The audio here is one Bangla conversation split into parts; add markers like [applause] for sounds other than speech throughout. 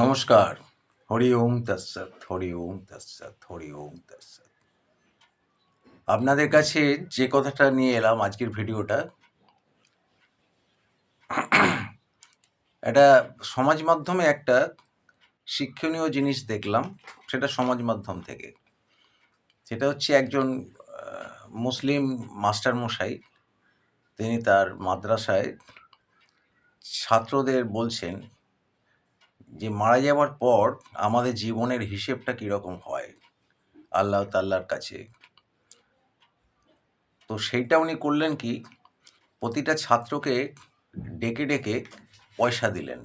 নমস্কার। হরি ওম তৎসৎ, হরি ওম তৎসৎ, হরি ওম তৎসৎ। আপনাদের কাছে যে কথাটা নিয়ে এলাম আজকের ভিডিওটা, এটা সমাজ মাধ্যমে একটা শিক্ষণীয় জিনিস দেখলাম, সেটা সমাজ মাধ্যম থেকে। সেটা হচ্ছে একজন মুসলিম মাস্টার মশাই তিনি তার মাদ্রাসায় ছাত্রদের বলছেন যে মারা যাওয়ার পর আমাদের জীবনের হিসেবটা কীরকম হয় আল্লাহ তাল্লার কাছে। তো সেইটা উনি করলেন কি, প্রতিটা ছাত্রকে ডেকে ডেকে পয়সা দিলেন।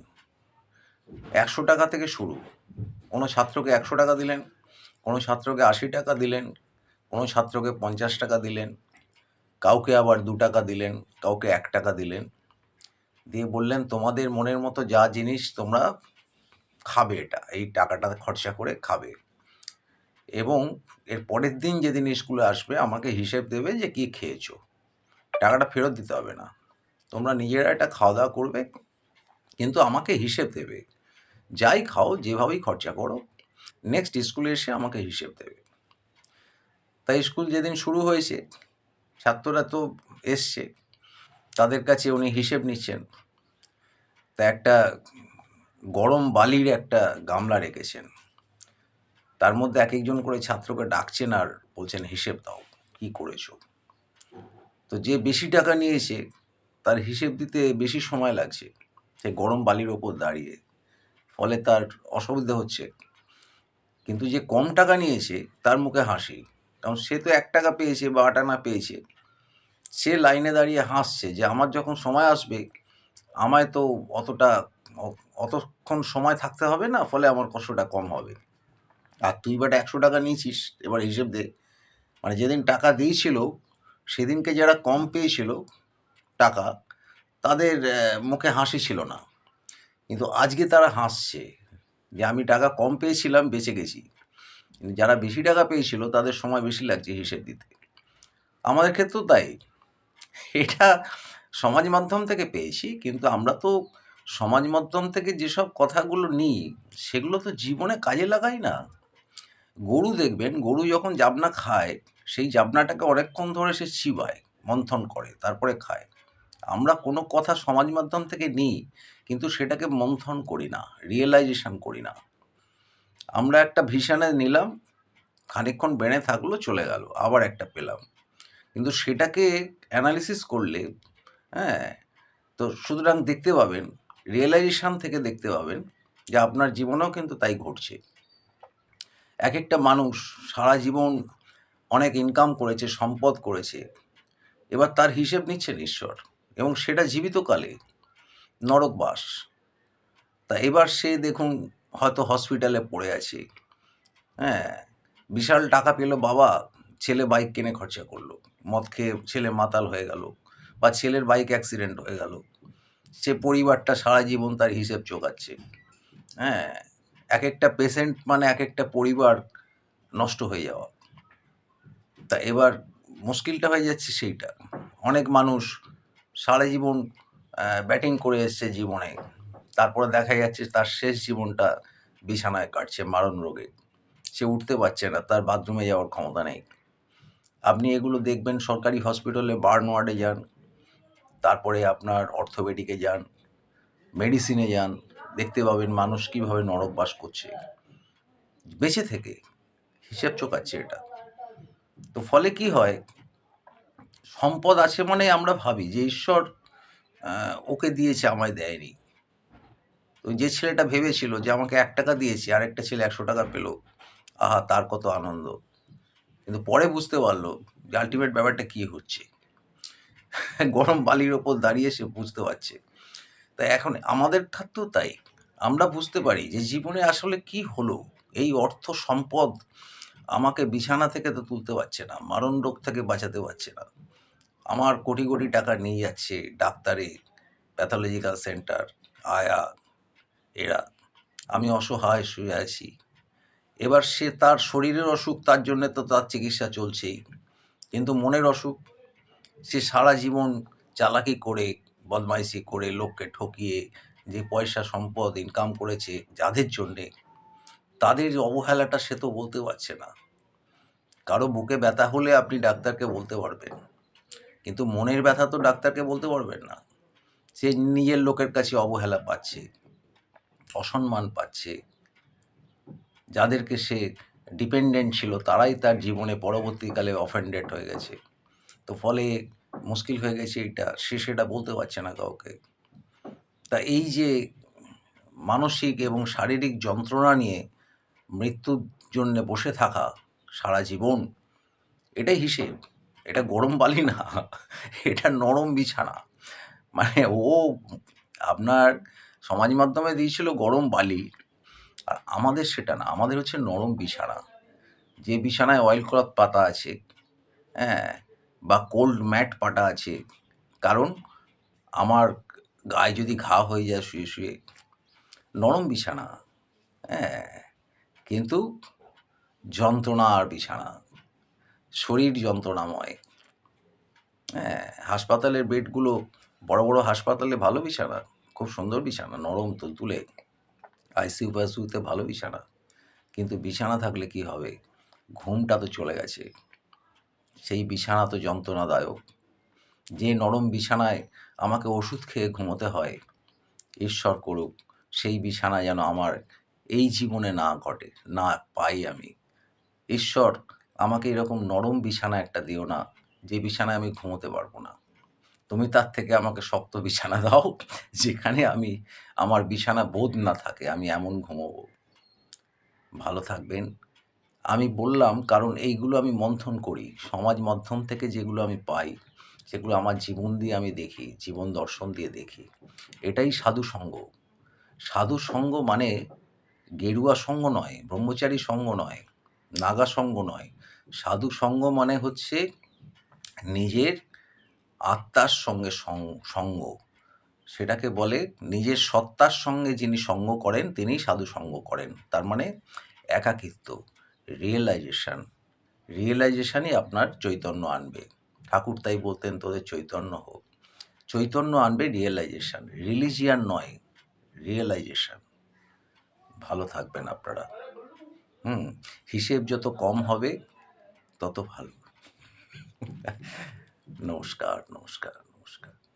একশো টাকা থেকে শুরু। কোনো ছাত্রকে একশো টাকা দিলেন, কোনো ছাত্রকে আশি টাকা দিলেন, কোনো ছাত্রকে পঞ্চাশ টাকা দিলেন, কাউকে আবার দু টাকা দিলেন, কাউকে এক টাকা দিলেন। দিয়ে বললেন, তোমাদের মনের মতো যা জিনিস তোমরা খাবে এটা, এই টাকাটা খরচা করে খাবে। এবং এর পরের দিন যেদিন স্কুলে আসবে, আমাকে হিসেব দেবে যে কি খেয়েছো। টাকাটা ফেরত দিতে হবে না। তোমরা নিজেরা এটা খাওয়া দাওয়া করবে, কিন্তু আমাকে হিসেব দেবে। যাই খাও, যেভাবেই খরচা করো নেক্সট স্কুলে এসে আমাকে হিসেব দেবে। তাই স্কুল যেদিন শুরু হয়েছে, ছাত্ররা তো এসছে, তাদের কাছে উনি হিসেব নিচ্ছেন। তা একটা গরম বালির একটা গামলা রেখেছেন। তার মধ্যে এক একজন করে ছাত্রকে ডাকছেন আর বলছেন, হিসেব দাও, কি করেছ? তো যে বেশি টাকা নিয়েছে, তার হিসেব দিতে বেশি সময় লাগছে। সে গরম বালির ওপর দাঁড়িয়ে, ফলে তার অসুবিধা হচ্ছে। কিন্তু যে কম টাকা নিয়েছে, তার মুখে হাসি। কারণ সে তো এক টাকা পেয়েছে বা আট পেয়েছে। সে লাইনে দাঁড়িয়ে হাসছে যে, আমার যখন সময় আসবে, আমায় তো অতটা অতক্ষণ সময় থাকতে হবে না, ফলে আমার কষ্টটা কম হবে। আর তুই বাট একশো টাকা নিয়েছিস, এবার হিসেব দে। মানে যেদিন টাকা দিয়েছিল, সেদিনকে যারা কম পেয়েছিল টাকা, তাদের মুখে হাসি ছিল না। কিন্তু আজকে তারা হাসছে যে আমি টাকা কম পেয়েছিলাম, বেঁচে গেছি। যারা বেশি টাকা পেয়েছিল, তাদের সময় বেশি লাগছে হিসেব দিতে। আমাদের ক্ষেত্রেও তাই। এটা সমাজ মাধ্যম থেকে পেয়েছি, কিন্তু আমরা তো সমাজ মাধ্যম থেকে যেসব কথাগুলো নিই, সেগুলো তো জীবনে কাজে লাগাই না। গরু দেখবেন, গরু যখন জাবনা খায়, সেই জাবনাটাকে অনেকক্ষণ ধরে সে চিবায়, মন্থন করে, তারপরে খায়। আমরা কোনো কথা সমাজ মাধ্যম থেকে নিই, কিন্তু সেটাকে মন্থন করি না রিয়েলাইজেশন করি না। আমরা একটা ভিশনে নিলাম, খানিকক্ষণ বেড়ে থাকল, চলে গেল, আবার একটা পেলাম। কিন্তু সেটাকে অ্যানালিসিস করলে হ্যাঁ তো সুতরাং দেখতে পাবেন রিয়েলাইজেশন থেকে দেখতে পাবেন যে আপনার জীবনেও কিন্তু তাই ঘটছে। এক একটা মানুষ সারা জীবন অনেক ইনকাম করেছে, সম্পদ করেছে, এবার তার হিসেব নিচ্ছেন ঈশ্বর এবং সেটা জীবিতকালে নরকবাস তা এবার সে দেখুন হয়তো হসপিটালে পড়ে আছে। হ্যাঁ বিশাল টাকা পেল বাবা, ছেলে বাইক কিনে খরচা করল। মদ খেয়ে ছেলে মাতাল হয়ে গেল বা ছেলের বাইক অ্যাক্সিডেন্ট হয়ে গেল। সে পরিবারটা সারা জীবন তার হিসেব চোকাচ্ছে হ্যাঁ এক একটা পেশেন্ট মানে এক একটা পরিবার নষ্ট হয়ে যাওয়া। তা এবার মুশকিলটা হয়ে যাচ্ছে সেইটা। অনেক মানুষ সারা জীবন ব্যাটিং করে এসছে জীবনে। তারপরে দেখা যাচ্ছে তার শেষ জীবনটা বিছানায় কাটছে মারণ রোগে। সে উঠতে পারছে না, তার বাথরুমে যাওয়ার ক্ষমতা নেই। আপনি এগুলো দেখবেন সরকারি হসপিটালে বার্ন ওয়ার্ডে যান। তারপরে আপনার অর্থোপেডিকে যান, মেডিসিনে যান, দেখতে পাবেন মানুষ কীভাবে নরক বাস করছে। বেঁচে থেকে, হিসেব চোকাচ্ছে এটা। তো ফলে কি হয়, সম্পদ আছে মানে আমরা ভাবি যে ঈশ্বর ওকে দিয়েছে, আমায় দেয়নি। তো যে ছেলেটা ভেবেছিল যে আমাকে এক টাকা দিয়েছে আর একটা ছেলে একশো টাকা পেল, আহা, তার কত আনন্দ। কিন্তু পরে বুঝতে পারল যে আলটিমেট ব্যাপারটা কী হচ্ছে। [laughs] গরম বালির ওপর দাঁড়িয়ে সে বুঝতে পারছে। তাই এখন আমাদের ক্ষেত্রেও তাই। আমরা বুঝতে পারি যে জীবনে আসলে কি হলো, এই অর্থ সম্পদ আমাকে বিছানা থেকে তো তুলতে পারছে না, মারণ রোগ থেকে বাঁচাতে পারছে না। আমার কোটি কোটি টাকা নিয়ে যাচ্ছে ডাক্তারে প্যাথোলজিক্যাল সেন্টার আয়া, এরা। আমি অসহায় শুয়ে আছি। এবার সে তার শরীরের অসুখ, তার জন্য তো তার চিকিৎসা চলছেই। কিন্তু মনের অসুখ সে সারা জীবন চালাকি করে, বদমাইশি করে লোককে ঠকিয়ে যে পয়সা, সম্পদ ইনকাম করেছে যাদের জন্যে, তাদের অবহেলাটা সে তো বলতে পারছে না। কারও বুকে ব্যথা হলে আপনি ডাক্তারকে বলতে পারবেন, কিন্তু মনের ব্যথা তো ডাক্তারকে বলতে পারবেন না। সে নিজের লোকের কাছে অবহেলা পাচ্ছে, অসম্মান পাচ্ছে। যাদেরকে সে ডিপেন্ডেন্ট ছিল, তারাই তার জীবনে পরবর্তীকালে অফেন্ডেড হয়ে গেছে। তো ফলে মুশকিল হয়ে গেছে এটা, সে সেটা বলতে পারছে না কাউকে। তা এই যে মানসিক এবং শারীরিক যন্ত্রণা নিয়ে মৃত্যুর জন্যে বসে থাকা সারা জীবন, এটাই হিসেব। এটা গরম বালি না, এটা নরম বিছানা। মানে ও আপনার সমাজ মাধ্যমে দিয়েছিল গরম বালি, আর আমাদের সেটা না, আমাদের হচ্ছে নরম বিছানা। যে বিছানায় অয়েল ক্লথ পাতা আছে হ্যাঁ বা কোল্ড ম্যাট পাতা আছে। কারণ আমার গায়ে যদি ঘা হয়ে যায় শুয়ে শুয়ে, নরম বিছানা হ্যাঁ কিন্তু যন্ত্রণা আর বিছানা, শরীর যন্ত্রণাময় হ্যাঁ হাসপাতালের বেডগুলো, বড় বড় হাসপাতালে ভালো বিছানা, খুব সুন্দর বিছানা, নরম তুলতুলে, আইসিইউ ফাইসিউতে ভালো বিছানা, কিন্তু বিছানা থাকলে কি হবে? ঘুমটা তো চলে গেছে। সেই বিছানা তো যন্ত্রণাদায়ক। যে নরম বিছানায় আমাকে ওষুধ খেয়ে ঘুমোতে হয়, ঈশ্বর করুক, সেই বিছানা যেন আমার এই জীবনে না ঘটে, না পাই আমি। ঈশ্বর, আমাকে এরকম নরম বিছানা একটা দিও না, যে বিছানায় আমি ঘুমোতে পারব না। তুমি তার থেকে আমাকে শক্ত বিছানা দাও, যেখানে আমি, আমার বিছানা বোধ না থাকে, আমি এমন ঘুমোবো। ভালো থাকবেন। আমি বললাম, কারণ এইগুলো আমি মন্থন করি। সমাজ মাধ্যম থেকে যেগুলো আমি পাই, সেগুলো আমার জীবন দিয়ে আমি দেখি, জীবন দর্শন দিয়ে দেখি। এটাই সাধু সঙ্গ। সাধু সঙ্গ মানে গেরুয়া সঙ্গ নয়, ব্রহ্মচারী সঙ্গ নয়, নাগা সঙ্গ নয়। সাধু সঙ্গ মানে হচ্ছে নিজের আত্মার সঙ্গে সঙ্গ। সেটাকে বলে নিজের সত্তার সঙ্গে যিনি সঙ্গ করেন তিনি সাধু সঙ্গ করেন। তার মানে একাকিত্ব। রিয়েলাইজেশন রিয়েলাইজেশানই আপনার চৈতন্য আনবে। ঠাকুর তাই বলতেন, তোদের চৈতন্য হোক। চৈতন্য আনবে রিয়েলাইজেশান রিলিজিয়ান নয় রিয়েলাইজেশান ভালো থাকবেন আপনারা। হুম, হিসেব যত কম হবে, তত ভালো। নমস্কার নমস্কার নমস্কার।